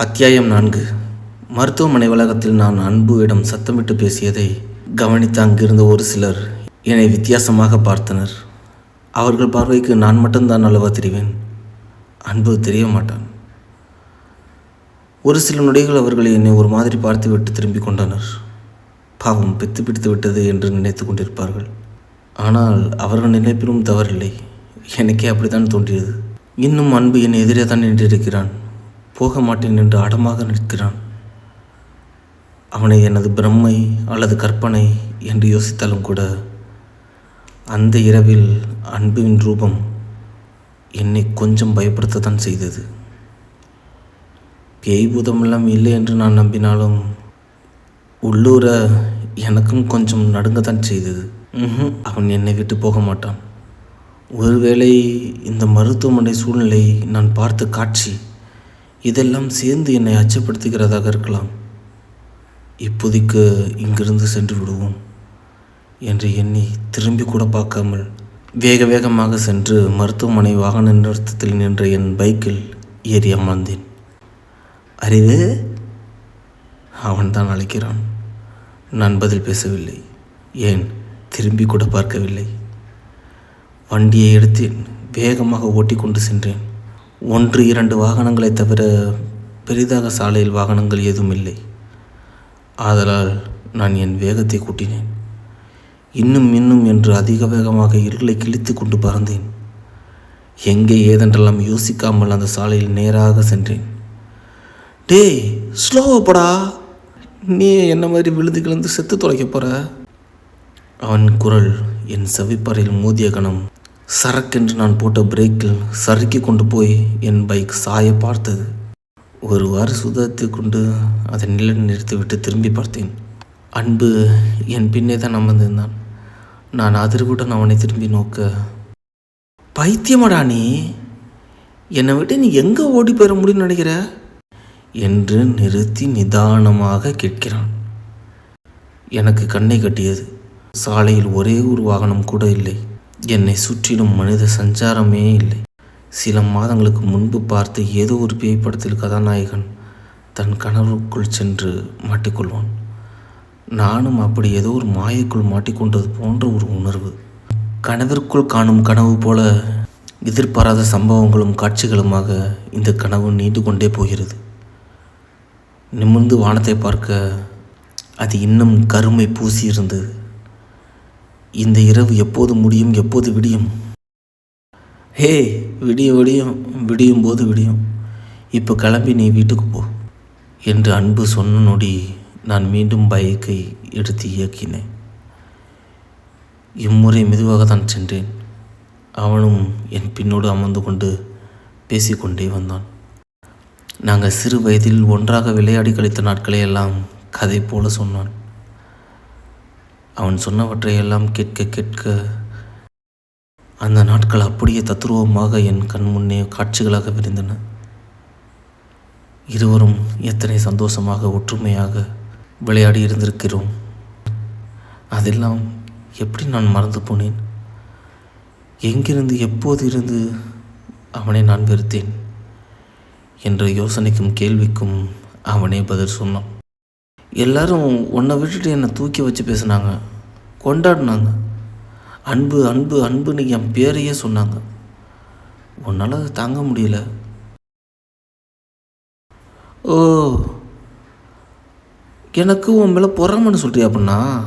அத்தியாயம் நான்கு. மருத்துவமனை வளாகத்தில் நான் அன்புவிடம் சத்தமிட்டு பேசியதை கவனித்து அங்கிருந்த ஒரு சிலர் என்னை வித்தியாசமாக பார்த்தனர். அவர்கள் பார்வைக்கு நான் மட்டும்தான் அளவா தெரிவேன்? அன்பு தெரிய மாட்டான். ஒரு சில நொடிகள் அவர்கள் என்னை ஒரு மாதிரி பார்த்துவிட்டு திரும்பிக் கொண்டனர். பாவம் பித்து பிடித்து விட்டது என்று நினைத்து கொண்டிருப்பார்கள். ஆனால் அவர்கள் நினைப்பிலும் தவறில்லை. எனக்கே அப்படித்தான் தோன்றியது. இன்னும் அன்பு என் எதிரே தான் நின்றிருக்கிறான். போக மாட்டேன் என்று அடமாக நிற்கிறான். அவனை எனது பிரம்மை அல்லது கற்பனை என்று யோசித்தாலும் கூட அந்த இரவில் அன்புவின் ரூபம் என்னை கொஞ்சம் பயப்படுத்தத்தான் செய்தது. பேய் பூதமெல்லாம் இல்லை என்று நான் நம்பினாலும் உள்ளூர எனக்கும் கொஞ்சம் நடுங்கத்தான் செய்தது. ம்ஹும், அவன் என்னை விட்டு போக மாட்டான். ஒருவேளை இந்த மருத்துவமனை சூழ்நிலை நான் பார்த்த காட்சி இதெல்லாம் சேர்ந்து என்னை அச்சப்படுத்துகிறதாக இருக்கலாம். இப்போதைக்கு இங்கிருந்து சென்று விடுவோம் என்று எண்ணி திரும்பி கூட பார்க்காமல் வேக வேகமாக சென்று மருத்துவமனை வாகன நிறுத்தத்தில் நின்ற என் பைக்கில் ஏறி அமர்ந்தேன். அறிவு? அவன்தான் அழைக்கிறான். நான் பதில் பேசவில்லை. ஏன்? திரும்பி கூட பார்க்கவில்லை. வண்டியை எடுத்தேன். வேகமாக ஓட்டிக்கொண்டு சென்றேன். ஒன்று இரண்டு வாகனங்களைத் தவிர பெரிதாக சாலையில் வாகனங்கள் ஏதும் இல்லை. ஆதலால் நான் என் வேகத்தை கூட்டினேன். இன்னும் இன்னும் என்று அதிக வேகமாக இருளை கிழித்து கொண்டு பறந்தேன். எங்கே ஏதென்றெல்லாம் யோசிக்காமல் அந்த சாலையில் நேராக சென்றேன். டேய் ஸ்லோவப்படா நீ என்ன மாதிரி விழுந்து கிழந்து செத்து தொலைக்க போகிற அவன் குரல் என் செவிப்பறையில் மோதிய கணம் சரக்கென்று நான் போட்ட பிரேக்கில் சறுக்கி கொண்டு போய் என் பைக் சாய பார்த்தது. ஒருவாறு சுதாரித்து கொண்டு அதை நில நிறுத்திவிட்டு திரும்பி பார்த்தேன். அன்பு என் பின்னே தான் அமர்ந்திருந்தான். நான் அதிர்வுடன் அவனை திரும்பி நோக்க பைத்தியமடா நீ! என்னை விட்டு நீ எங்கே ஓடி போயிட முடியும்னு நினைக்கிற? என்று நிறுத்தி நிதானமாக கேட்கிறான். எனக்கு கண்ணை கட்டியது. சாலையில் ஒரே ஒரு வாகனம் கூட இல்லை. என்னை சுற்றிலும் மனித சஞ்சாரமே இல்லை. சில மாதங்களுக்கு முன்பு பார்த்த ஏதோ ஒரு பேய் படத்தில் கதாநாயகன் தன் கனவுக்குள் சென்று மாட்டிக்கொள்வான். நானும் அப்படி ஏதோ ஒரு மாயைக்குள் மாட்டிக்கொண்டது போன்ற ஒரு உணர்வு. கனவிற்குள் காணும் கனவு போல எதிர்பாராத சம்பவங்களும் காட்சிகளுமாக இந்த கனவு நீண்டு கொண்டே போகிறது. நிமிர்ந்து வானத்தை பார்க்க அது இன்னும் கருமை பூசி இருந்தது இந்த இரவு எப்போது முடியும் எப்போது விடியும்? ஹே விடிய விடியும் விடியும் போது விடியும். இப்போ கிளம்பி நீ வீட்டுக்கு போ என்று அன்பு சொன்ன நொடி நான் மீண்டும் பைக்கை எடுத்து இயக்கினேன். இம்முறை மெதுவாக தான் சென்றேன். அவனும் என் பின்னோடு அமர்ந்து கொண்டு பேசிக்கொண்டே வந்தான். நாங்கள் சிறு வயதில் ஒன்றாக விளையாடி கழித்த நாட்களை எல்லாம் கதை போல சொன்னான். அவன் சொன்னவற்றையெல்லாம் கேட்க கேட்க அந்த நாட்கள் அப்படியே தத்ரூபமாக என் கண் முன்னே காட்சிகளாக விரிந்தன. இருவரும் எத்தனை சந்தோஷமாக ஒற்றுமையாக விளையாடி இருந்திருக்கிறோம். அதெல்லாம் எப்படி நான் மறந்து போனேன்? எங்கிருந்து எப்போது இருந்து அவனை நான் வெறுத்தேன்? என்ற யோசனைக்கும் கேள்விக்கும் அவனே பதில் சொன்னான். எல்லாரும் உன்னை விட்டுட்டு என்னை தூக்கி வச்சு பேசுனாங்க. கொண்டாடினாங்க. அன்பு அன்பு அன்புன்னு என் பேரையே சொன்னாங்க. உன்னால் அதை தாங்க முடியல. ஓ. எனக்கு உன் மேலே பொறாமன்னு சொல்கிறியா அப்படின்னா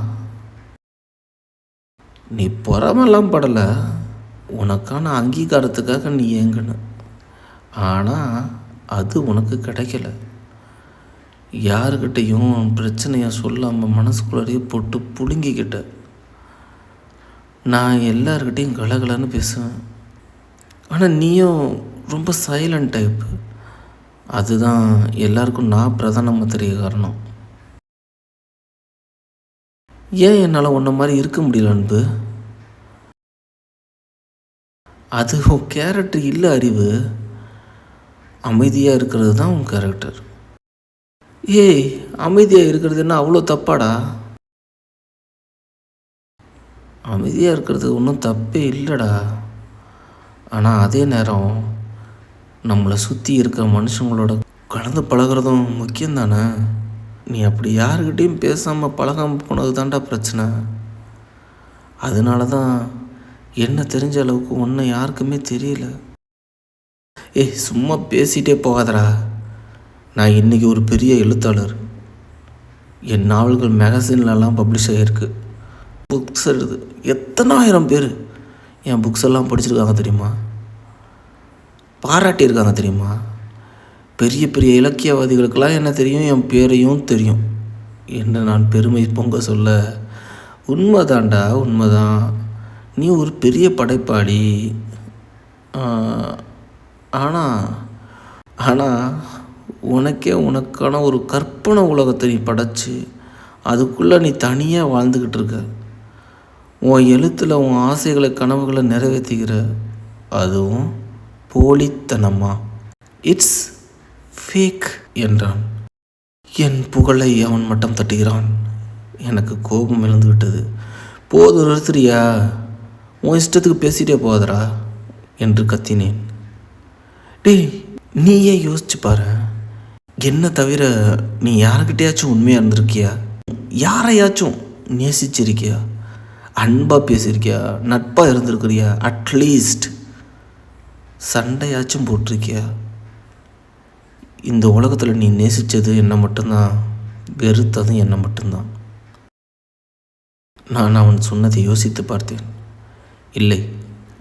நீ பொறாமலாம் படலை. உனக்கான அங்கீகாரத்துக்காக நீ ஏங்கன. ஆனால் அது உனக்கு கிடைக்கல. யாருக்கிட்டையும் பிரச்சனையை சொல்லாமல் மனசுக்குள்ளாரையே போட்டு புழுங்கிக்கிட்ட. நான் எல்லார்கிட்டையும் கலகலன்னு பேசுவேன். ஆனால் நீயும் ரொம்ப சைலண்ட் டைப் அதுதான் எல்லாருக்கும் நான் பிரதானமாக தெரிய காரணம். ஏன் என்னால் உன்ன மாதிரி இருக்க முடியல அன்பு? அது உன் கேரக்டர் இல்லை அறிவு. அமைதியாக இருக்கிறது தான் உன் கேரக்டர் ஏய் அமைதியாக இருக்கிறது என்ன அவ்வளோ தப்பாடா? அமைதியாக இருக்கிறது ஒன்றும் தப்பே இல்லைடா. ஆனால் அதே நேரம் நம்மளை சுற்றி இருக்க மனுஷங்களோட கலந்து பழகுறதும் முக்கியம் தானே நீ அப்படி யாருக்கிட்டேயும் பேசாமல் பழகாமல் போனது தாண்டா பிரச்சனை. அதனால தான் என்ன தெரிஞ்ச அளவுக்கு ஒன்றும் யாருக்குமே தெரியல. ஏய் சும்மா பேசிகிட்டே போகாதடா. நான் இன்றைக்கி ஒரு பெரிய எழுத்தாளர். என் நாவல்கள் மேகசின்லலாம் பப்ளிஷ் ஆகியிருக்கு புக்ஸ் எழுது. எத்தனாயிரம் பேர் என் புக்ஸ் எல்லாம் படிச்சிருக்காங்க தெரியுமா? பாராட்டியிருக்காங்க தெரியுமா? பெரிய பெரிய இலக்கியவாதிகளுக்கெல்லாம் என்ன தெரியும்? என் பேரையும் தெரியும். என்ன நான் பெருமை பொங்க சொல்ல? உண்மைதான்டா உண்மைதான். நீ ஒரு பெரிய படைப்பாளி. ஆனால் ஆனால் உனக்கே உனக்கான ஒரு கற்பனை உலகத்தை நீ படைச்சி அதுக்குள்ளே நீ தனியாக வாழ்ந்துக்கிட்டு இருக்க. உன் எழுத்தில் உன் ஆசைகளை கனவுகளை நிறைவேற்றிக்கிற அதுவும் போலித்தனமா? இட்ஸ் ஃபேக் என்றான். என் புகழை அவன் மட்டம் தட்டுகிறான். எனக்கு கோபம் எழுந்து போது போதும் நிறுத்துறியா? உன் இஷ்டத்துக்கு பேசிட்டே போகாதடா என்று கத்தினேன். டேய் நீயே யோசிச்சு பாரு. என்ன தவிர நீ யாருக்கிட்டேயாச்சும் உண்மையாக இருந்திருக்கியா? யாரையாச்சும் நேசிச்சிருக்கியா? அன்பாக பேசியிருக்கியா? நட்பாக இருந்திருக்கிறியா? அட்லீஸ்ட் சண்டையாச்சும் போட்டிருக்கியா? இந்த உலகத்தில் நீ நேசித்தது என்னை மட்டும்தான் வெறுத்ததும் என்னை மட்டும்தான். நான் அவன் சொன்னதை யோசித்து பார்த்தேன். இல்லை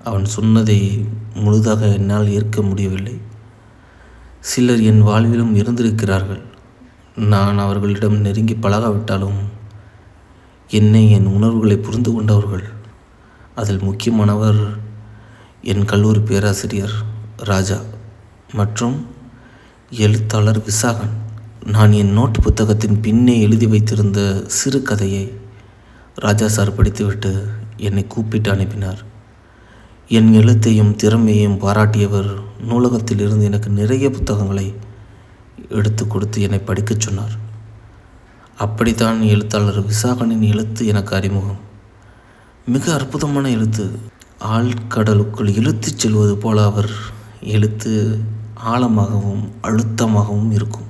அவன் சொன்னதை முழுதாக என்னால் ஏற்க முடியவில்லை. சிலர் என் வாழ்விலும் இருந்திருக்கிறார்கள். நான் அவர்களிடம் நெருங்கி பழகாவிட்டாலும் என்னை என் உணர்வுகளை புரிந்து கொண்டவர்கள். அதில் முக்கியமானவர் என் கல்லூரி பேராசிரியர் ராஜா மற்றும் எழுத்தாளர் விசாகன். நான் என் நோட்டு புத்தகத்தின் பின்னே எழுதி வைத்திருந்த சிறு கதையை ராஜா சார் படித்துவிட்டு என்னை கூப்பிட்டு அனுப்பினார். என் எழுத்தையும் திறமையையும் பாராட்டியவர் நூலகத்தில் இருந்து எனக்கு நிறைய புத்தகங்களை எடுத்து கொடுத்து என்னை படிக்கச் சொன்னார். அப்படித்தான் எழுத்தாளர் விசாகனின் எழுத்து எனக்கு அறிமுகம். மிக அற்புதமான எழுத்து. ஆழ்கடலுக்குள் இழுத்துச் செல்வது போல அவர் எழுத்து ஆழமாகவும் அழுத்தமாகவும் இருக்கும்.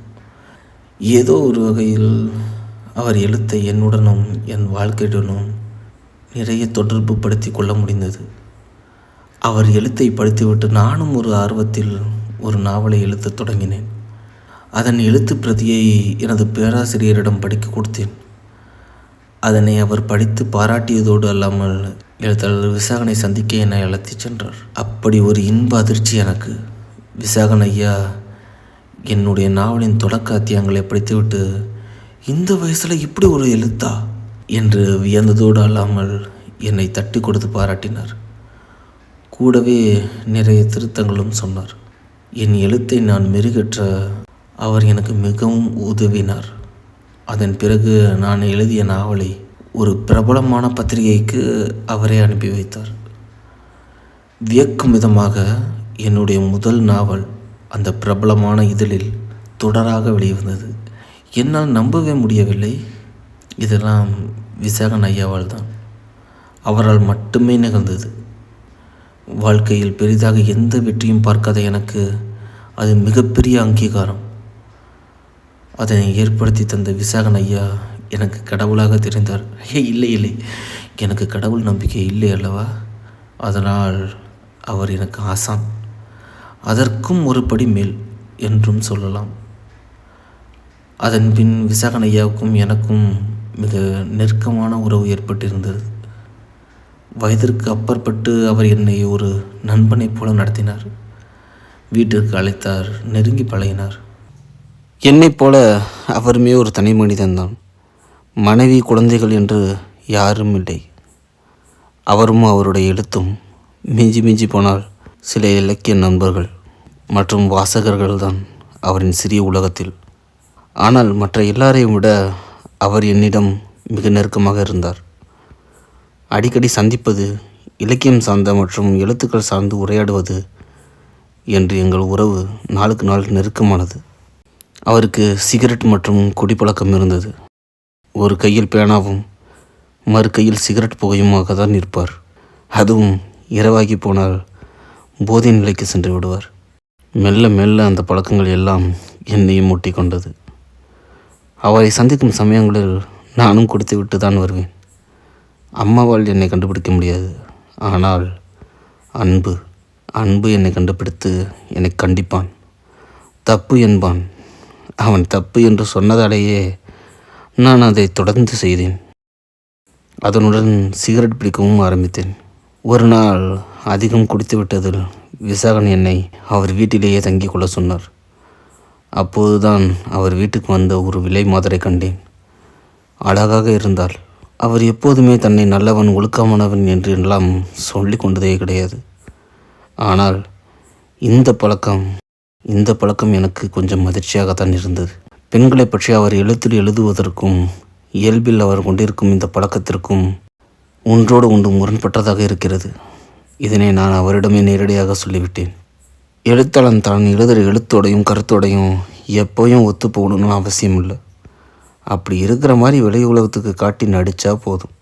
ஏதோ ஒரு வகையில் அவர் எழுத்தை என்னுடனும் என் வாழ்க்கையுடனும் நிறைய தொடர்பு படுத்தி கொள்ள முடிந்தது. அவர் எழுத்தை படித்துவிட்டு நானும் ஒரு ஆர்வத்தில் ஒரு நாவலை எழுத்தத் தொடங்கினேன். அதன் எழுத்து பிரதியை எனது பேராசிரியரிடம் படிக்க கொடுத்தேன். அதனை அவர் படித்து பாராட்டியதோடு அல்லாமல் எழுத்தாளர் விசாகனை சந்திக்க என்னை அழைத்துச் சென்றார். அப்படி ஒரு இன்ப அதிர்ச்சி எனக்கு. விசாகன் ஐயா என்னுடைய நாவலின் தொடக்க அத்தியாயங்களை படித்துவிட்டு இந்த வயசில் இப்படி ஒரு எழுத்தா? என்று வியந்ததோடு அல்லாமல் என்னை தட்டி கொடுத்து பாராட்டினார். கூடவே நிறைய திருத்தங்களும் சொன்னார். என் எழுத்தை நான் மெருகற்ற அவர் எனக்கு மிகவும் உதவினார். அதன் பிறகு நான் எழுதிய நாவலை ஒரு பிரபலமான பத்திரிகைக்கு அவரே அனுப்பி வைத்தார். வியக்கும் விதமாக என்னுடைய முதல் நாவல் அந்த பிரபலமான இதழில் தொடராக வெளிவந்தது. என்னால் நம்பவே முடியவில்லை. இதெல்லாம் விசாகன் ஐயாவால் தான். அவரால் மட்டுமே நிகழ்ந்தது. வாழ்க்கையில் பெரிதாக எந்த வெற்றியும் பார்க்காத எனக்கு அது மிகப்பெரிய அங்கீகாரம். அதனை ஏற்படுத்தி தந்த விசாகன் ஐயா எனக்கு கடவுளாக தெரிந்தார். ஐயா இல்லை இல்லை. எனக்கு கடவுள் நம்பிக்கை இல்லை அல்லவா? அதனால் அவர் எனக்கு ஆசான். அதற்கும் ஒரு படி மேல் என்றும் சொல்லலாம். அதன் பின் விசாகன் ஐயாவுக்கும் எனக்கும் மிக நெருக்கமான உறவு ஏற்பட்டிருந்தது. வயதிற்கு அப்பாற்பட்டு அவர் என்னை ஒரு நண்பனைப் போல நடத்தினார். வீட்டிற்கு அழைத்தார் நெருங்கி பழகினார். என்னைப் போல அவருமே ஒரு தனி மனிதன்தான். மனைவி குழந்தைகள் என்று யாரும் இல்லை. அவரும் அவருடைய எழுத்தும் மிஞ்சி மிஞ்சி போனால் சில இலக்கிய நண்பர்கள் மற்றும் வாசகர்கள்தான் அவரின் சிறிய உலகத்தில். ஆனால் மற்ற எல்லாரையும் விட அவர் என்னிடம் மிக நெருக்கமாக இருந்தார். அடிக்கடி சந்திப்பது இலக்கியம் சார்ந்த மற்றும் எழுத்துக்கள் சார்ந்து உரையாடுவது என்று எங்கள் உறவு நாளுக்கு நாள் நெருக்கமானது. அவருக்கு சிகரெட் மற்றும் குடிப்பழக்கம் இருந்தது. ஒரு கையில் பேனாவும் மறு கையில் சிகரெட் புகையுமாக தான் இருப்பார் அதுவும் இரவாகி போனால் போதை நிலைக்கு சென்று விடுவார். மெல்ல மெல்ல அந்த பழக்கங்கள் எல்லாம் என்னையும் ஒட்டி கொண்டது அவரை சந்திக்கும் சமயங்களில் நானும் குடித்து விட்டு தான் வருவேன். அம்மாவால் என்னை கண்டுபிடிக்க முடியாது. ஆனால் அன்பு அன்பு என்னை கண்டுபிடித்து என்னை கண்டிப்பான். தப்பு என்பான். அவன் தப்பு என்று சொன்னதாலேயே நான் அதை தொடர்ந்து செய்தேன். அதனுடன் சிகரெட் பிடிக்கவும் ஆரம்பித்தேன். ஒரு நாள் அதிகம் குடித்து விட்டதில் விசாகன் என்னை அவர் வீட்டிலேயே தங்கிக் கொள்ள சொன்னார். அப்போதுதான் அவர் வீட்டுக்கு வந்த ஒரு விலை மாதரை கண்டேன். அழகாக இருந்தாள் அவர் எப்போதுமே தன்னை நல்லவன் ஒழுக்கமானவன் என்று எல்லாம் சொல்லி கொண்டதே கிடையாது. ஆனால் இந்த பழக்கம் இந்த பழக்கம் எனக்கு கொஞ்சம் அதிர்ச்சியாகத்தான் இருந்தது. பெண்களை பற்றி அவர் எழுத்தில் எழுதுவதற்கும் இயல்பில் அவர் கொண்டிருக்கும் இந்த பழக்கத்திற்கும் ஒன்றோடு ஒன்று முரண்பட்டதாக இருக்கிறது. இதனை நான் அவரிடமே நேரடியாக சொல்லிவிட்டேன். எழுத்தாளன் தான் எழுதுகிற எழுத்தோடையும் கருத்தோடையும் எப்போயும் ஒத்து போகணும்னு அவசியம் இல்லை அப்படி இருக்கிற மாதிரி வெளி உலகத்துக்கு காட்டி நடித்தா போதும்.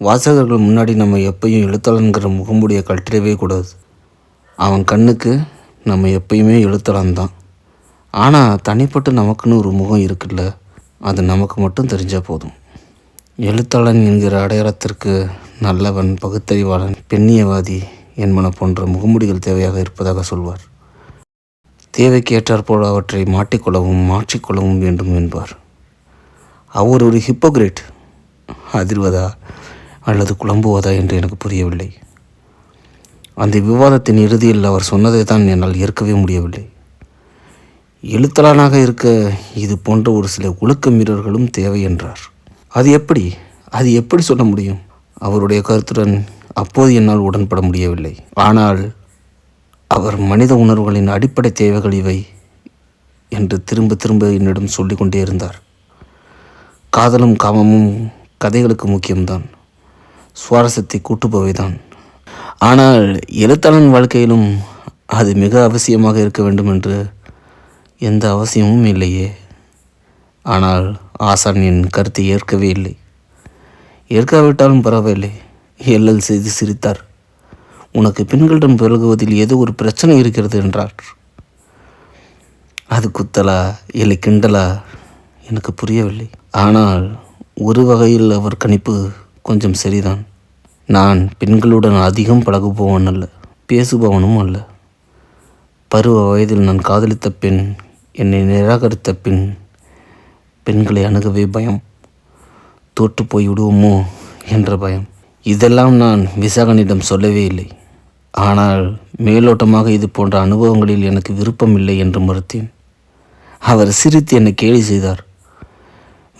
வாசகர்கள் முன்னாடி நம்ம எப்பயும் எழுத்தாளன்கிற முகமுடியை கட்டிடவே கூடாது. அவன் கண்ணுக்கு நம்ம எப்பயுமே எழுத்தாளன் தான். ஆனால் தனிப்பட்டு நமக்குன்னு ஒரு முகம் இருக்குல்ல அது நமக்கு மட்டும் தெரிஞ்சால் போதும். எழுத்தாளன் என்கிற அடையாளத்திற்கு நல்லவன் பகுத்தறிவாளன் பெண்ணியவாதி என்பன போன்ற முகமுடிகள் தேவையாக இருப்பதாக சொல்வார். தேவைக்கு ஏற்றாற்போல் அவற்றை மாட்டிக்கொள்ளவும் மாற்றிக்கொள்ளவும் வேண்டும் என்பார். அவர் ஒரு ஹிப்போகிரேட் அதிர்வதா அல்லது குழம்புவதா என்று எனக்கு புரியவில்லை. அந்த விவாதத்தின் இறுதியில் அவர் சொன்னதை தான் என்னால் ஏற்கவே முடியவில்லை. எழுத்தலானாக இருக்க இது போன்ற ஒரு சில ஒழுக்க மீறல்களும் தேவை என்றார். அது எப்படி? அது எப்படி சொல்ல முடியும்? அவருடைய கருத்துடன் அப்போது என்னால் உடன்பட முடியவில்லை. ஆனால் அவர் மனித உணர்வுகளின் அடிப்படை தேவைகள் இவை என்று திரும்ப திரும்ப என்னிடம் சொல்லிக்கொண்டே இருந்தார். காதலும் காமமும் கதைகளுக்கு முக்கியம்தான். சுவாரஸ்யத்தை கூட்டுபவைதான். ஆனால் எழுத்தாளன் வாழ்க்கையிலும் அது மிக அவசியமாக இருக்க வேண்டும் என்று எந்த அவசியமும் இல்லையே. ஆனால் ஆசான் என் கருத்தை ஏற்கவே இல்லை. ஏற்காவிட்டாலும் பரவாயில்லை. எல்லல் செய்து சிரித்தார். உனக்கு பெண்களிடம் பிறகுவதில் ஏதோ ஒரு பிரச்சனை இருக்கிறது என்றார். அது குத்தலா இல்லை கிண்டலா எனக்கு புரியவில்லை. ஆனால் ஒரு வகையில் அவர் கணிப்பு கொஞ்சம் சரிதான். நான் பெண்களுடன் அதிகம் பழகுபவன் அல்ல பேசுபவனும் அல்ல. பருவ வயதில் நான் காதலித்த பெண் என்னை நிராகரித்த பின் பெண்களை அணுகவே பயம். தோற்று போய் விடுவோமோ என்ற பயம். இதெல்லாம் நான் விசாகனிடம் சொல்லவே இல்லை. ஆனால் மேலோட்டமாக இது போன்ற அனுபவங்களில் எனக்கு விருப்பம் இல்லை என்று மறுத்தேன். அவர் சிரித்து என்னை கேலி செய்தார்.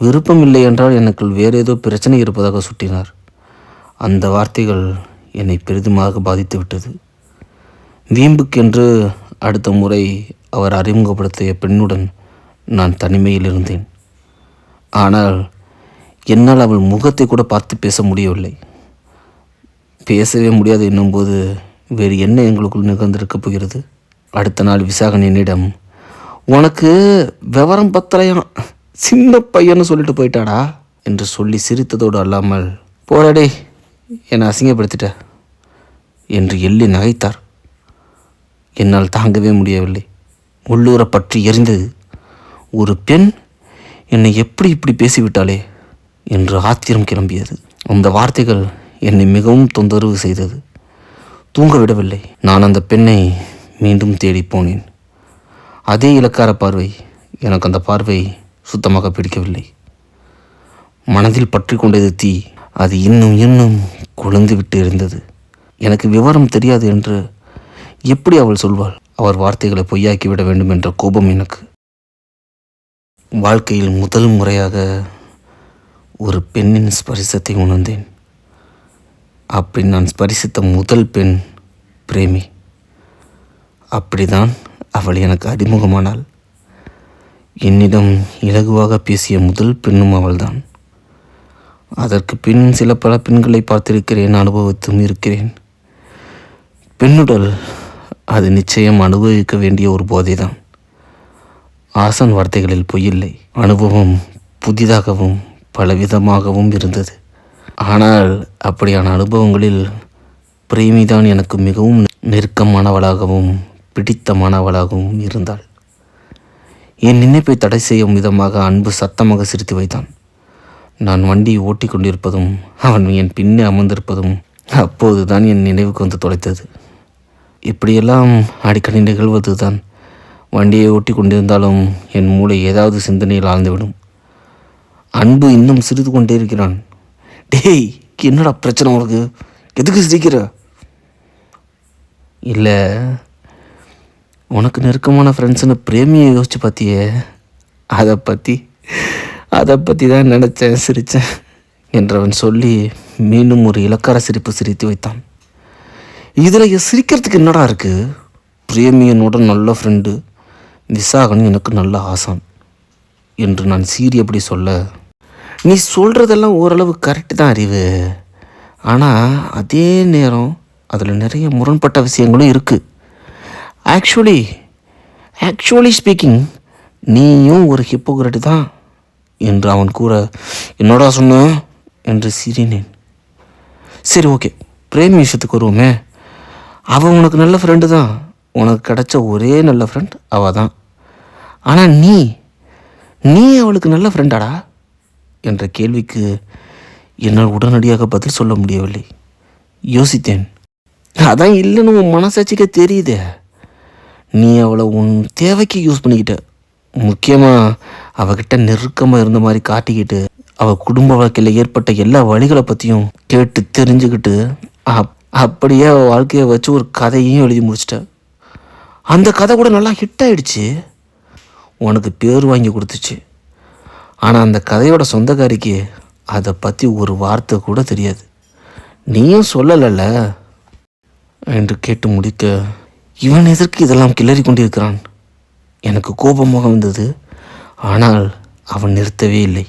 விருப்பம் இல்லை என்றால் எனக்குள் வேறு ஏதோ பிரச்சனை இருப்பதாக சுட்டினார். அந்த வார்த்தைகள் என்னை பெரிதுமாக பாதித்து விட்டது வீம்புக்கென்று அடுத்த முறை அவர் அறிமுகப்படுத்திய பெண்ணுடன் நான் தனிமையில் இருந்தேன். ஆனால் என்னால் அவள் முகத்தை கூட பார்த்து பேச முடியவில்லை. பேசவே முடியாது என்னும்போது வேறு என்ன எங்களுக்குள் நிகழ்ந்திருக்கப் போகிறது? அடுத்த நாள் விசாகன் என்னிடம் உனக்கு விவரம் பத்தலையாம் சின்ன பையன்னு சொல்லிட்டு போயிட்டாடா என்று சொல்லி சிரித்ததோடு அல்லாமல் போராடே என்னை அசிங்கப்படுத்திட்ட என்று எள்ளி நகைத்தார். என்னால் தாங்கவே முடியவில்லை. உள்ளூரை பற்றி எரிந்தது ஒரு பெண் என்னை எப்படி இப்படி பேசிவிட்டாளே என்று ஆத்திரம் கிளம்பியது. அந்த வார்த்தைகள் என்னை மிகவும் தொந்தரவு செய்தது. தூங்க விடவில்லை நான் அந்த பெண்ணை மீண்டும் தேடி போனேன். அதே இலக்கார பார்வை எனக்கு அந்த பார்வை சுத்தமாக பிடிக்கவில்லை. மனதில் பற்றி கொண்டது தீ அது இன்னும் இன்னும் கொழுந்து விட்டு இருந்தது. எனக்கு விவரம் தெரியாது என்று எப்படி அவள் சொல்வாள்? அவர் வார்த்தைகளை பொய்யாக்கி விட வேண்டும் என்ற கோபம் எனக்கு. வாழ்க்கையில் முதல் முறையாக ஒரு பெண்ணின் ஸ்பரிசத்தை உணர்ந்தேன். அப்படி நான் ஸ்பரிசித்த முதல் பெண் பிரேமி. அப்படிதான் அவள் எனக்கு அறிமுகமானாள். என்னிடம் இலகுவாக பேசிய முதல் பெண்ணும் அவள்தான். அதற்கு பின் சில பல பெண்களை பார்த்திருக்கிறேன் அனுபவித்தும் இருக்கிறேன். பெண்ணுடல் அது நிச்சயம் அனுபவிக்க வேண்டிய ஒரு போதைதான். ஆசன் வார்த்தைகளில் பொய்யில்லை. அனுபவம் புதிதாகவும் பலவிதமாகவும் இருந்தது. ஆனால் அப்படியான அனுபவங்களில் பிரேமிதான் எனக்கு மிகவும் நெருக்கமானவளாகவும் பிடித்தமானவளாகவும் இருந்தாள். என் நினைப்பை தடை செய்யும் விதமாக அன்பு சத்தமாக சிரித்து வைத்தான். நான் வண்டியை ஓட்டி கொண்டிருப்பதும் அவன் என் பின்னே அமர்ந்திருப்பதும் அப்போது தான் என் நினைவுக்கு வந்து தொலைத்தது. இப்படியெல்லாம் அடிக்கடி நிகழ்வது தான் வண்டியை ஓட்டி கொண்டிருந்தாலும் என் மூளை ஏதாவது சிந்தனையில் ஆழ்ந்துவிடும். அன்பு இன்னும் சிரித்து கொண்டே இருக்கிறான். டேய் என்னடா பிரச்சனை உனக்கு? எதுக்கு சிரிக்கிற? இல்லை உனக்கு நெருக்கமான ஃப்ரெண்ட்ஸுன்னு பிரேமியை யோசிச்சு பார்த்தியே அதை பற்றி அதை பற்றி தான் நினச்சேன் சிரித்தேன் என்றவன் சொல்லி மீண்டும் ஒரு இலக்கார சிரிப்பு சிரித்து வைத்தான். இதில் சிரிக்கிறதுக்கு என்னடா இருக்குது பிரேமியனோட என்னோட நல்ல ஃப்ரெண்டு விசாகன் எனக்கு நல்ல ஆசான் என்று நான் சீரி அப்படி சொல்ல நீ சொல்கிறதெல்லாம் ஓரளவு கரெக்டு தான் அறிவு. ஆனால் அதே நேரம் அதில் நிறைய முரண்பட்ட விஷயங்களும் இருக்குது ஆக்சுவலி ஆக்சுவலி ஸ்பீக்கிங் நீயும் ஒரு ஹிப்போகிரட்டு தான் என்று அவன் கூற என்னடா சொன்ன? என்று சிரினேன். சரி ஓகே பிரேம் விஷயத்துக்கு வருவோமே. அவன் உனக்கு நல்ல ஃப்ரெண்டு தான். உனக்கு கிடைச்ச ஒரே நல்ல ஃப்ரெண்ட் அவள் தான். ஆனால் நீ நீ அவளுக்கு நல்ல ஃப்ரெண்டாடா என்ற கேள்விக்கு என்னால் உடனடியாக பதில் சொல்ல முடியவில்லை. யோசித்தேன். அதான் இல்லைன்னு உன் மனசாட்சிக்க தெரியுதே. நீ அவளை உன் தேவைக்கு யூஸ் பண்ணிக்கிட்ட. முக்கியமாக அவகிட்ட நெருக்கமாக இருந்த மாதிரி காட்டிக்கிட்டு அவள் குடும்ப வாழ்க்கையில் ஏற்பட்ட எல்லா வழிகளை பற்றியும் கேட்டு தெரிஞ்சுக்கிட்டு அப் அப்படியே அவள் வாழ்க்கையை வச்சு ஒரு கதையும் எழுதி முடிச்சிட்ட. அந்த கதை கூட நல்லா ஹிட் ஆகிடுச்சு உனக்கு பேர் வாங்கி கொடுத்துச்சு. ஆனால் அந்த கதையோட சொந்தக்காரிக்கு அதை பற்றி ஒரு வார்த்தை கூட தெரியாது. நீயும் சொல்லலைல்ல? என்று கேட்டு முடிக்க இவன் எதற்கு இதெல்லாம் கிளறி கொண்டிருக்கிறான்? எனக்கு கோபமாக வந்தது. ஆனால் அவன் நிறுத்தவே இல்லை.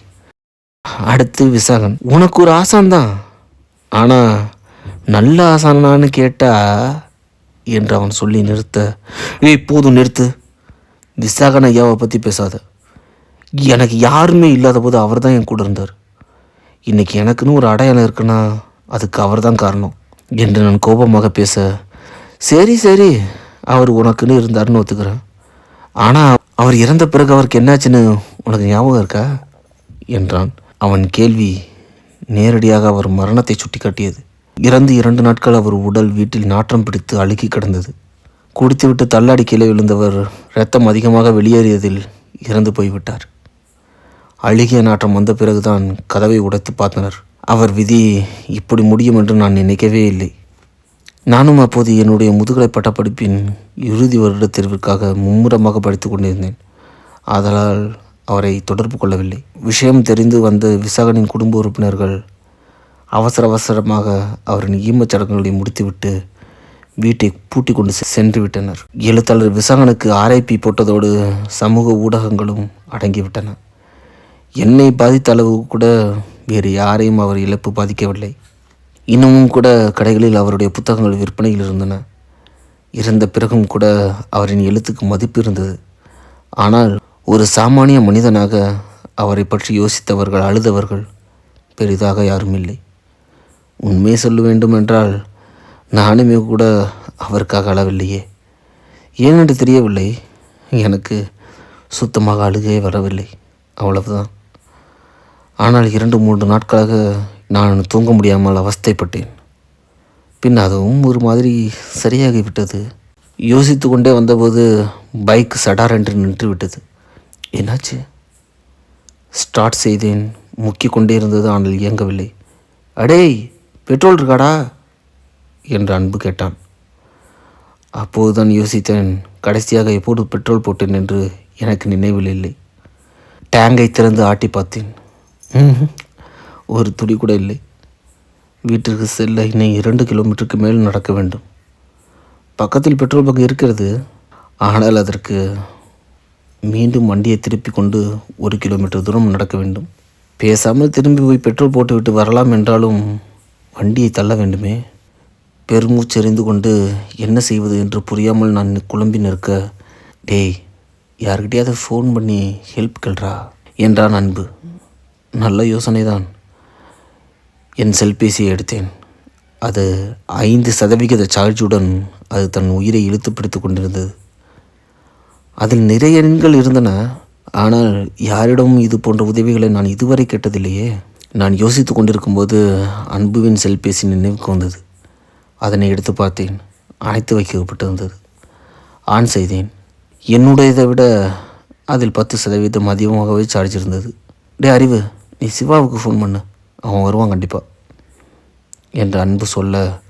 அடுத்து விசாகன். உனக்கு ஒரு ஆசான் தான் ஆனால் நல்ல ஆசானான்னு கேட்டா என்று அவன் சொல்லி நிறுத்த. ஏய் போதும் நிறுத்து. விசாகன் ஐயாவை பற்றி பேசாத. எனக்கு யாருமே இல்லாத போது அவர் தான் என் கூட இருந்தார். இன்னைக்கு எனக்குன்னு ஒரு அடையாளம் இருக்குன்னா அதுக்கு அவர் தான் காரணம் என்று நான் கோபமாக பேச. சரி சரி. அவர் உனக்குன்னு இருந்தார்னு ஒத்துக்கிறேன். ஆனால் அவர் இறந்த பிறகு அவருக்கு என்னாச்சுன்னு உனக்கு ஞாபகம் இருக்கா? என்றான். அவன் கேள்வி நேரடியாக அவர் மரணத்தை சுட்டி காட்டியது இறந்து இரண்டு நாட்கள் அவர் உடல் வீட்டில் நாற்றம் பிடித்து அழுகி கிடந்தது. குடித்துவிட்டு தள்ளாடி கீழே விழுந்தவர் இரத்தம் அதிகமாக வெளியேறியதில் இறந்து போய்விட்டார். அழுகிய நாற்றம் வந்த பிறகுதான் கதவை உடைத்து பார்த்தனர். அவர் விதி இப்படி முடியும் என்று நான் நினைக்கவே இல்லை. நானும் அப்போது என்னுடைய முதுகலை பட்டப்படிப்பின் இறுதி வருட தேர்விற்காக மும்முரமாக படித்து கொண்டிருந்தேன். ஆதலால் அவரை தொடர்பு கொள்ளவில்லை. விஷயம் தெரிந்து வந்த விசாகனின் குடும்ப உறுப்பினர்கள் அவசர அவசரமாக அவரின் ஈமச் சடங்குகளை முடித்துவிட்டு வீட்டை பூட்டி கொண்டு செ- சென்று விட்டனர். எழுத்தாளர் விசாகனுக்கு ஆர்ஐபி போட்டதோடு சமூக ஊடகங்களும் அடங்கிவிட்டன என்னை பாதித்த அளவு கூட வேறு யாரையும் அவர் இழப்பு பாதிக்கவில்லை. இன்னமும் கூட கடைகளில் அவருடைய புத்தகங்கள் விற்பனையில் இருந்தன. இறந்த பிறகும் கூட அவரின் எழுத்துக்கு மதிப்பு இருந்தது. ஆனால் ஒரு சாமானிய மனிதனாக அவரை பற்றி யோசித்தவர்கள் அழுதவர்கள் பெரிதாக யாரும் இல்லை. உண்மையை சொல்ல வேண்டும் என்றால் நானுமே கூட அவருக்காக அழவில்லையே. ஏனென்று தெரியவில்லை. எனக்கு சுத்தமாக அழுகையே வரவில்லை. அவ்வளவுதான். ஆனால் இரண்டு மூன்று நாட்களாக நான் தூங்க முடியாமல் அவஸ்தைப்பட்டேன். பின் அதுவும் ஒரு மாதிரி சரியாகிவிட்டது. யோசித்து கொண்டே வந்தபோது பைக் சடார் என்று நின்று விட்டது என்னாச்சு? ஸ்டார்ட் செய்தேன். முக்கி கொண்டே இருந்தது ஆனால் இயங்கவில்லை. அடேய் பெட்ரோல் இருக்காடா? என்று அன்பு கேட்டான். அப்போதுதான் யோசித்தேன் கடைசியாக எப்போது பெட்ரோல் போட்டேன் என்று எனக்கு நினைவில் இல்லை. டேங்கை திறந்து ஆட்டி பார்த்தேன். ஒரு துளி கூட இல்லை. வீட்டிற்கு செல்ல இன்னும் இரண்டு கிலோமீட்டருக்கு மேல் நடக்க வேண்டும். பக்கத்தில் பெட்ரோல் பங்க் இருக்கிறது. ஆனால் அதற்கு மீண்டும் வண்டியை திருப்பி கொண்டு ஒரு கிலோமீட்டர் தூரம் நடக்க வேண்டும். பேசாமல் திரும்பி போய் பெட்ரோல் போட்டுவிட்டு வரலாம் என்றாலும் வண்டியை தள்ள வேண்டுமே. பெருமூச்செறிந்து கொண்டு என்ன செய்வது என்று புரியாமல் நான் குழம்பி நிற்க டேய் யார்கிட்டயாவது ஃபோன் பண்ணி ஹெல்ப் கேள்றா? என்றான் அன்பு. நல்ல யோசனை தான் என் செல்பேசியை எடுத்தேன். அது ஐந்து சதவிகித சார்ஜுடன் அது தன் உயிரை இழுத்து பிடித்து கொண்டிருந்தது. அதில் நிறைய எண்கள் இருந்தன. ஆனால் யாரிடமும் இது போன்ற உதவிகளை நான் இதுவரை கேட்டதில்லையே. நான் யோசித்து கொண்டிருக்கும்போது அன்புவின் செல்பேசி நினைவுக்கு வந்தது. அதனை எடுத்து பார்த்தேன். அணைத்து வைக்கப்பட்டிருந்தது ஆன் செய்தேன். என்னுடையதை விட அதில் பத்து சதவீதம் அதிகமாகவே சார்ஜ் இருந்தது. டே அறிவு நீ சிவாவுக்கு ஃபோன் பண்ணு. அவன் வருவான் கண்டிப்பாக என்று அன்பு சொல்ல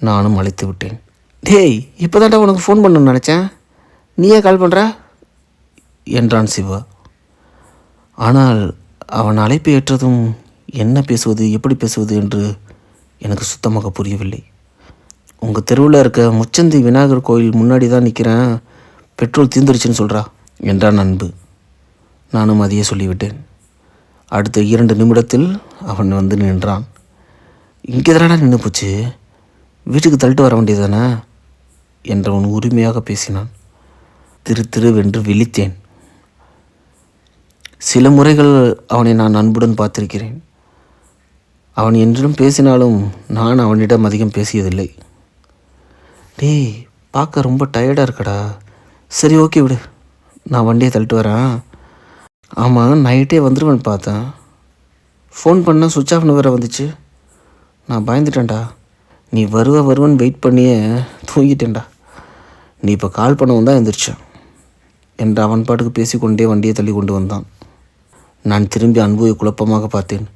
நானும் அழைத்து விட்டேன். டேய் இப்போ உனக்கு ஃபோன் பண்ணணும்னு நினச்சேன். நீயே கால் பண்ணுற என்றான் சிவா. ஆனால் அவன் அழைப்பு ஏற்றதும் என்ன பேசுவது எப்படி பேசுவது என்று எனக்கு சுத்தமாக புரியவில்லை. உங்கள் தெருவில் இருக்க முச்சந்தி விநாயகர் கோயில் முன்னாடி தான் நிற்கிறேன் பெட்ரோல் தீந்துருச்சுன்னு சொல்கிறா என்றான் அன்பு. நானும் அதையே சொல்லிவிட்டேன். அடுத்த இரண்டு நிமிடத்தில் அவன் வந்து நின்றான். இங்கே தானடா நின்று போச்சு? வீட்டுக்கு தள்ளிட்டு வர வேண்டியதானே என்றவன் உரிமையாக பேசினான். திரு திருவென்று விழித்தேன். சில முறைகள் அவனை நான் அன்புடன் பார்த்திருக்கிறேன். அவன் என்றும் பேசினாலும் நான் அவனிடம் அதிகம் பேசியதில்லை. டேய் பார்க்க ரொம்ப டயர்டாக இருக்கடா. சரி ஓகே விடு. நான் வண்டியை தள்ளிட்டு வரேன். ஆமாம் நைட்டே வந்துடுவேன் பார்த்தேன். ஃபோன் பண்ணால் சுவிட்ச் ஆஃப்னு வேறு வந்துச்சு. நான் பயந்துட்டேன்டா. நீ வருவ வருவன்னு வெயிட் பண்ணியே தூங்கிட்டேன்டா. நீ இப்போ கால் பண்ணவும் தான் எந்திரிச்சேன். என்று அவன் பாட்டுக்கு பேசிக்கொண்டே வண்டியை தள்ளி கொண்டு வந்தான். நான் திரும்பி அன்புவை குழப்பமாக பார்த்தேன்.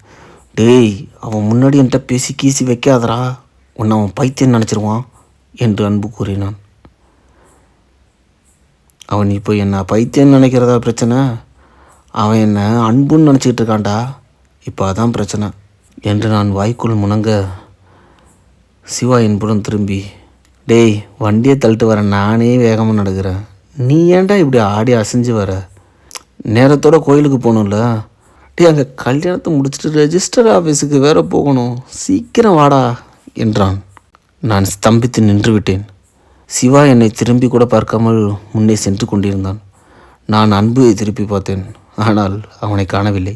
டேய் அவன் முன்னாடி என்கிட்ட பேசி கீசி வைக்காதடா. உன்னை அவன் பைத்தியம் நினச்சிருவான் என்று அன்பு கூறினான். அவன் இப்போ என்ன பைத்தியம் நினைக்கிறதா பிரச்சனை? அவன் என்ன அன்புன்னு நினச்சிக்கிட்டு இருக்கான்டா. இப்போ அதான் பிரச்சனை. என்று நான் வாய்க்குள் முணங்க சிவா என்புடன் திரும்பி டேய் வண்டியை தள்ளிட்டு வர நானே வேகமாக நடக்கிறேன். நீ ஏன்டா இப்படி ஆடி அசைஞ்சு வர? நேரத்தோட கோயிலுக்கு போகணும்ல. டேய் அங்கே கல்யாணத்தை முடிச்சுட்டு ரெஜிஸ்டர் ஆஃபீஸுக்கு வேற போகணும். சீக்கிரம் வாடா என்றான். நான் ஸ்தம்பித்து நின்று விட்டேன் சிவா என்னை திரும்பி கூட பார்க்காமல் முன்னே சென்று கொண்டிருந்தான். நான் அன்புவை திருப்பி பார்த்தேன். ஆனால் அவனை காணவில்லை.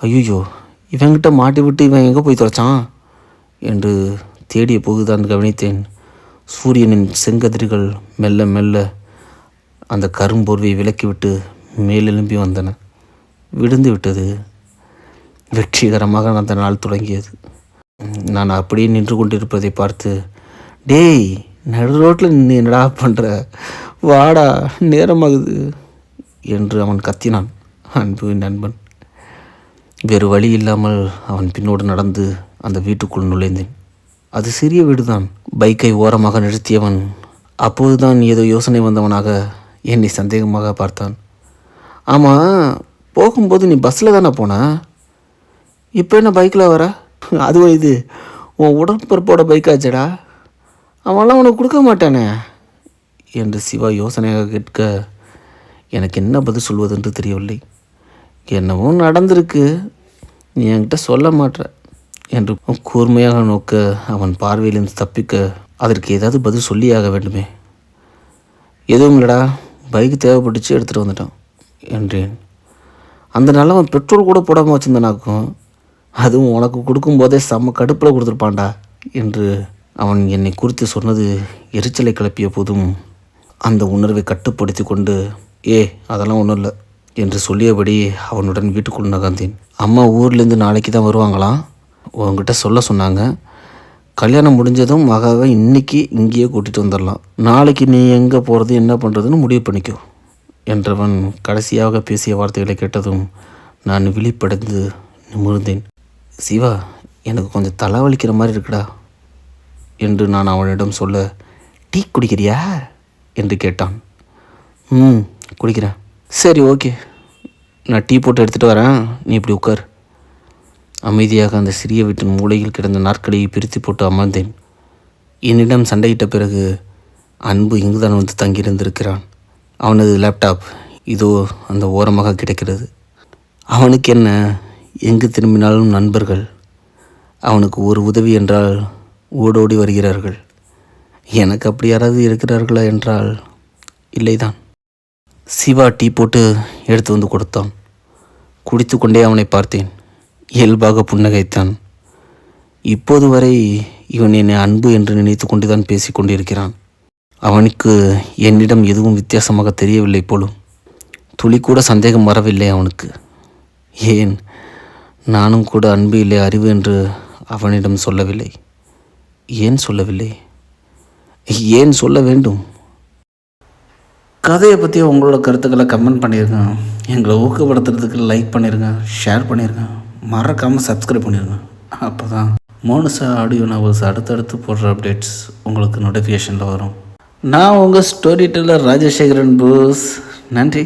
ஐயோ இவன்கிட்ட மாட்டி விட்டு இவன் எங்கே போய் தொலைச்சான்? என்று தேடிய போதுதான் கவனித்தேன். சூரியனின் செங்கதிர்கள் மெல்ல மெல்ல அந்த கரும்போர்வை விலக்கிவிட்டு மேலெலும்பி வந்தன. விழுந்து விட்டது. வெற்றிகரமாக அந்த நாள் தொடங்கியது. நான் அப்படியே நின்று கொண்டிருப்பதை பார்த்து டேய் நடு ரோட்டில் நீ என்னடா பண்ணுற வாடா நேரமாகுது. என்று அவன் கத்தினான். அன்பு நண்பன். வேறு வழி இல்லாமல் அவன் பின்னோடு நடந்து அந்த வீட்டுக்குள் நுழைந்தேன். அது சிறிய வீடுதான். பைக்கை ஓரமாக நிறுத்தியவன் அப்போதுதான் ஏதோ யோசனை வந்தவனாக என்னை சந்தேகமாக பார்த்தான். ஆமாம் போகும்போது நீ பஸ்ஸில் தானே போன? இப்போ என்ன பைக்கில் வர? அதுவும் இது? உன் உடற்பரப்போட பைக்காச்சடா அவன்லாம் உனக்கு கொடுக்க மாட்டானே? என்று சிவா யோசனையாக கேட்க எனக்கு என்ன பதில் சொல்வதென்று தெரியவில்லை. என்னவோ நடந்திருக்கு. நீ என்கிட்ட சொல்ல மாட்டேற என்று கூர்மையாக நோக்க அவன் பார்வையிலிருந்து தப்பிக்க அதற்கு ஏதாவது பதில் சொல்லியாக வேண்டுமே. எதுவும் இல்லடா பைக் தேவைப்பட்டுச்சு எடுத்துகிட்டு வந்துட்டான் என்றேன். அந்த நல்லவன் பெட்ரோல் கூட போடாமல் வச்சுருந்தனாக்கும் அதுவும் உனக்கு கொடுக்கும்போதே செம்ம கடுப்பில் கொடுத்துருப்பான்டா என்று அவன் என்னை குறித்து சொன்னது எரிச்சலை கிளப்பிய போதும் அந்த உணர்வை கட்டுப்படுத்தி கொண்டு ஏ அதெல்லாம் ஒன்றும் இல்லை என்று சொல்லியபடி அவனுடன் வீட்டுக்குள் நகர்ந்தேன். அம்மா ஊர்லேருந்து நாளைக்கு தான் வருவாங்களாம் உங்ககிட்ட சொல்ல சொன்னாங்க. கல்யாணம் முடிஞ்சதும் மகாவை இன்னைக்கு இங்கேயே கூட்டிகிட்டு வந்துடலாம். நாளைக்கு நீ எங்கே போகிறது என்ன பண்ணுறதுன்னு முடிவு பண்ணிக்கோ என்றவன் கடைசியாக பேசிய வார்த்தைகளை கேட்டதும் நான் விழிப்படைந்து நிமிர்ந்தேன். சிவா எனக்கு கொஞ்சம் தலைவலிக்கிற மாதிரி இருக்குடா என்று நான் அவனிடம் சொல்ல டீ குடிக்கிறியா? என்று கேட்டான். ம் குடிக்கிறேன் சரி ஓகே. நான் டீ போட்டு எடுத்துகிட்டு வரேன். நீ இப்படி உட்கார். அமைதியாக அந்த சிறிய வீட்டின் மூலையில் கிடந்த நாற்கடியை பிரித்து போட்டு அமர்ந்தேன். என்னிடம் சண்டையிட்ட பிறகு அன்பு இங்குதான் வந்து தங்கியிருந்திருக்கிறான். அவனது லேப்டாப் இதோ அந்த ஓரமாக கிடைக்கிறது. அவனுக்கு என்ன? எங்கு திரும்பினாலும் நண்பர்கள். அவனுக்கு ஒரு உதவி என்றால் ஓடோடி வருகிறார்கள். எனக்கு அப்படி யாராவது இருக்கிறார்களா என்றால் இல்லைதான். சிவா டீ போட்டு எடுத்து வந்து கொடுத்தான். குடித்து கொண்டே அவனை பார்த்தேன். இயல்பாக புன்னகைத்தான். இப்போது வரை இவன் என்னை அன்பு என்று நினைத்து கொண்டுதான் பேசிக் கொண்டிருக்கிறான். அவனுக்கு என்னிடம் எதுவும் வித்தியாசமாக தெரியவில்லை போலும். துளி கூட சந்தேகம் வரவில்லை அவனுக்கு. ஏன்? நானும் கூட அன்பு இல்லை அறிவு என்று அவனிடம் சொல்லவில்லை. ஏன் சொல்லவில்லை? ஏன் சொல்ல வேண்டும்? கதையை பற்றி உங்களோட கருத்துக்களை கமெண்ட் பண்ணியிருங்க எங்களை ஊக்கப்படுத்துறதுக்கு லைக் பண்ணிடுங்க ஷேர் பண்ணிடுங்க மறக்காமல் சப்ஸ்கிரைப் பண்ணிடுங்க அப்போ தான் மோனுசா ஆடியோ நாவல்ஸ் அடுத்தடுத்து போடுற அப்டேட்ஸ் உங்களுக்கு நோட்டிஃபிகேஷனில் வரும். நான் உங்கள் ஸ்டோரி டெல்லர் ராஜசேகரன் போஸ் நன்றி.